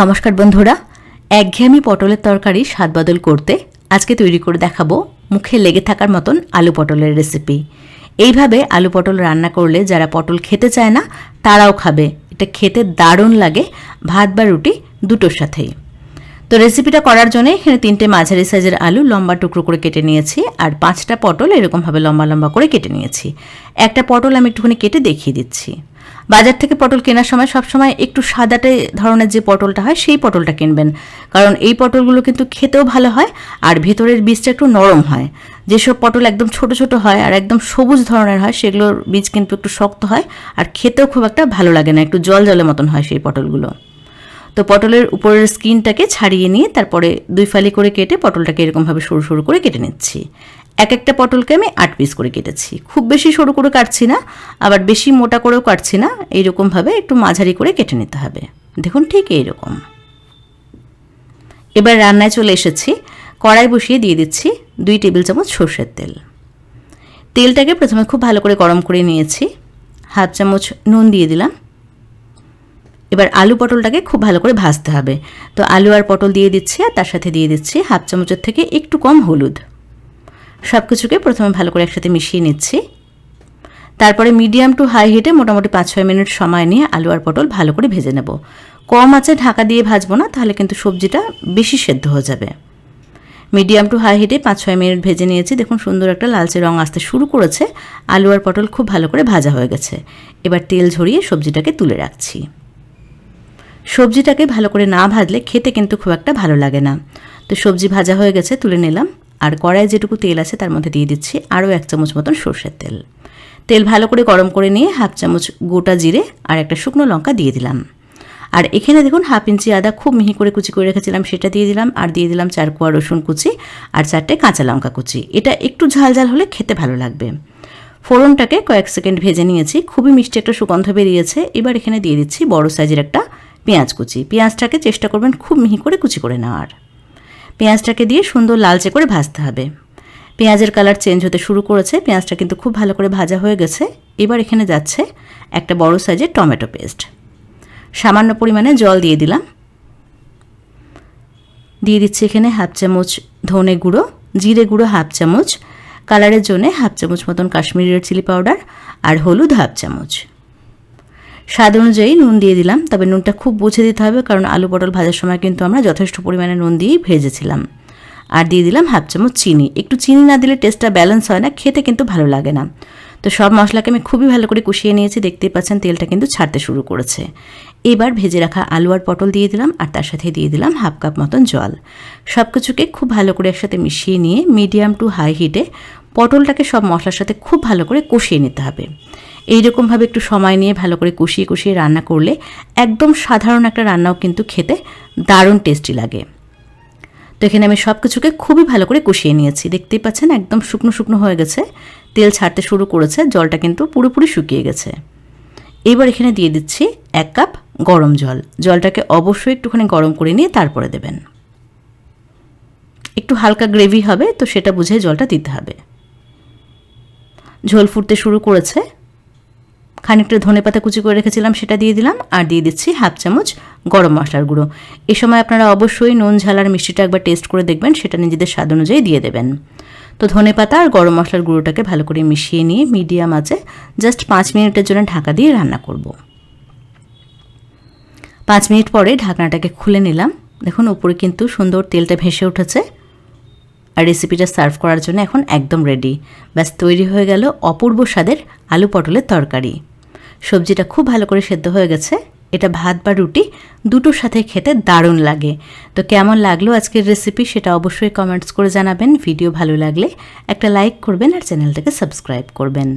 নমস্কার বন্ধুরা। একঘেয়েমি পটলের তরকারি স্বাদ বদল করতে আজকে তৈরি করে দেখাবো মুখে লেগে থাকার মতন আলু পটলের রেসিপি এইভাবে আলু পটল রান্না করলে যারা পটল খেতে চায় না, তারাও খাবে। এটা খেতে দারুণ লাগে ভাত বা রুটি দুটোর সাথেই। তো রেসিপিটা করার জন্য এখানে তিনটে মাঝারি সাইজের আলু লম্বা টুকরো করে কেটে নিয়েছি আর পাঁচটা পটল এরকমভাবে লম্বা লম্বা করে কেটে নিয়েছি। একটা পটল আমি একটুখানি কেটে দেখিয়ে দিচ্ছি। বাজার থেকে পটল কেনার সময় সবসময় একটু সাদাটে ধরনের যে পটলটা হয়, সেই পটলটা কিনবেন। কারণ এই পটলগুলো কিন্তু খেতেও ভালো হয় আর ভেতরের বীজটা একটু নরম হয়। যেসব পটল একদম ছোট ছোট হয় আর একদম সবুজ ধরনের হয়, সেগুলোর বীজ কিন্তু একটু শক্ত হয় আর খেতেও খুব একটা ভালো লাগে না, একটু জল জলের মতন হয় সেই পটলগুলো। তো পটলের উপরের স্কিনটাকে ছাড়িয়ে নিয়ে তারপরে দুই ফালি করে কেটে পটলটাকে এরকমভাবে সরু সরু করে কেটে নিচ্ছি। এক একটা পটলকে আমি আট পিস করে কেটেছি। খুব বেশি সরু করে কাটছি না, আবার বেশি মোটা করেও কাটছি না, এইরকমভাবে একটু মাঝারি করে কেটে নিতে হবে। দেখুন ঠিক এইরকম। এবার রান্নায় চলে এসেছি। কড়াই বসিয়ে দিয়ে দিচ্ছি দুই টেবিল চামচ সর্ষের তেল। তেলটাকে প্রথমে খুব ভালো করে গরম করে নিয়েছি। হাফ চামচ নুন দিয়ে দিলাম। এবার আলু পটলটাকে খুব ভালো করে ভাজতে হবে। তো আলু আর পটল দিয়ে দিচ্ছি আর তার সাথে দিয়ে দিচ্ছি হাফ চামচের থেকে একটু কম হলুদ। সব কিছুকে প্রথমে ভালো করে একসাথে মিশিয়ে নিচ্ছি। তারপরে মিডিয়াম টু হাই হিটে মোটামুটি পাঁচ ছয় মিনিট সময় নিয়ে আলু আর পটল ভালো করে ভেজে নেব। কম আছে ঢাকা দিয়ে ভাজবো না, তাহলে কিন্তু সবজিটা বেশি সেদ্ধ হয়ে যাবে। মিডিয়াম টু হাই হিটে পাঁচ ছয় মিনিট ভেজে নিয়েছি। দেখুন সুন্দর একটা লালচে রং আসতে শুরু করেছে। আলু আর পটল খুব ভালো করে ভাজা হয়ে গেছে। এবার তেল ঝরিয়ে সবজিটাকে তুলে রাখছি। সবজিটাকে ভালো করে না ভাজলে খেতে কিন্তু খুব একটা ভালো লাগে না। তো সবজি ভাজা হয়ে গেছে, তুলে নিলাম। আর কড়াই যেটুকু তেল আছে তার মধ্যে দিয়ে দিচ্ছি আরও এক চামচ মতন সর্ষের তেল। তেল ভালো করে গরম করে নিয়ে হাফ চামচ গোটা জিরে আর একটা শুকনো লঙ্কা দিয়ে দিলাম। আর এখানে দেখুন হাফ ইঞ্চি আদা খুব মিহি করে কুচি করে রেখেছিলাম, সেটা দিয়ে দিলাম। আর দিয়ে দিলাম চার কোয়া রসুন কুচি আর চারটে কাঁচা লঙ্কা কুচি। এটা একটু ঝাল ঝাল হলে খেতে ভালো লাগবে। ফোড়নটাকে কয়েক সেকেন্ড ভেজে নিয়েছি। খুবই মিষ্টি একটা সুগন্ধ বেরিয়েছে। এবার এখানে দিয়ে দিচ্ছি বড় সাইজের একটা পেঁয়াজ কুচি। পেঁয়াজটাকে চেষ্টা করবেন খুব মিহি করে কুচি করে নেওয়ার। পেঁয়াজটাকে দিয়ে সুন্দর লালচে করে ভাজতে হবে। পেঁয়াজের কালার চেঞ্জ হতে শুরু করেছে। পেঁয়াজটা কিন্তু খুব ভালো করে ভাজা হয়ে গেছে। এবার এখানে যাচ্ছে একটা বড় সাইজের টমেটো পেস্ট। সামান্য পরিমাণে জল দিয়ে দিলাম। দিয়ে দিচ্ছি এখানে হাফ চামচ ধনে গুঁড়ো, জিরে গুঁড়ো হাফ চামচ, কালারের জন্য হাফ চামচ মতন কাশ্মীরের চিলি পাউডার আর হলুদ হাফ চামচ। স্বাদ অনুযায়ী নুন দিয়ে দিলাম, তবে নুনটা খুব বুঝে দিতে হবে কারণ আলু পটল ভাজার সময় কিন্তু আমরা যথেষ্ট পরিমাণে নুন দিয়েই ভেজেছিলাম। আর দিয়ে দিলাম হাফ চামচ চিনি। একটু চিনি না দিলে টেস্টটা ব্যালেন্স হয় না, খেতে কিন্তু ভালো লাগে না। তো সব মশলাকে আমি খুবই ভালো করে কষিয়ে নিয়েছি, দেখতেই পাচ্ছেন তেলটা কিন্তু ছাড়তে শুরু করেছে। এবার ভেজে রাখা আলু আর পটল দিয়ে দিলাম, আর তার সাথে দিয়ে দিলাম হাফ কাপ মতন জল। সব কিছুকে খুব ভালো করে একসাথে মিশিয়ে নিয়ে মিডিয়াম টু হাই হিটে পটলটাকে সব মশলার সাথে খুব ভালো করে কষিয়ে নিতে হবে। এইরকমভাবে একটু সময় নিয়ে ভালো করে কষিয়ে কষিয়ে রান্না করলে একদম সাধারণ একটা রান্নাও কিন্তু খেতে দারুণ টেস্টি লাগে। তো এখানে আমি সব কিছুকে খুবই ভালো করে কষিয়ে নিয়েছি। দেখতেই পাচ্ছেন একদম শুকনো শুকনো হয়ে গেছে। তেল ছাড়তে শুরু করেছে, জলটা কিন্তু পুরোপুরি শুকিয়ে গেছে। এবার এখানে দিয়ে দিচ্ছি এক কাপ গরম জল। জলটাকে অবশ্যই একটুখানি গরম করে নিয়ে তারপরে দেবেন। একটু হালকা গ্রেভি হবে, তো সেটা বুঝে জলটা দিতে হবে। ঝোল ফুটতে শুরু করেছে। খানিকটা ধনে পাতা কুচি করে রেখেছিলাম, সেটা দিয়ে দিলাম আর দিয়ে দিচ্ছি হাফ চামচ গরম মশলার গুঁড়ো। এ সময় আপনারা অবশ্যই নুন, ঝাল আর মিষ্টিটা একবার টেস্ট করে দেখবেন, সেটা নিজেদের স্বাদ অনুযায়ী দিয়ে দেবেন। তো ধনে পাতা আর গরম মশলার গুঁড়োটাকে ভালো করে মিশিয়ে নিয়ে মিডিয়াম আছে জাস্ট পাঁচ মিনিটের জন্য ঢাকা দিয়ে রান্না করব। পাঁচ মিনিট পরে ঢাকনাটাকে খুলে নিলাম। দেখুন, উপরে কিন্তু সুন্দর তেলটা ভেসে উঠেছে। আর রেসিপিটা সার্ভ করার জন্য এখন একদম রেডি ব্যাস, তৈরি হয়ে গেল অপূর্ব স্বাদের আলু পটলের তরকারি। সবজিটা খুব ভালো করে সেদ্ধ হয়ে গেছে। এটা ভাত বা রুটি, দুটোর সাথে খেতে দারুণ লাগে। তো কেমন লাগল আজকের রেসিপি সেটা অবশ্যই কমেন্টস করে জানাবেন। ভিডিও ভালো লাগলে একটা লাইক করবেন আর চ্যানেলটাকে সাবস্ক্রাইব করবেন।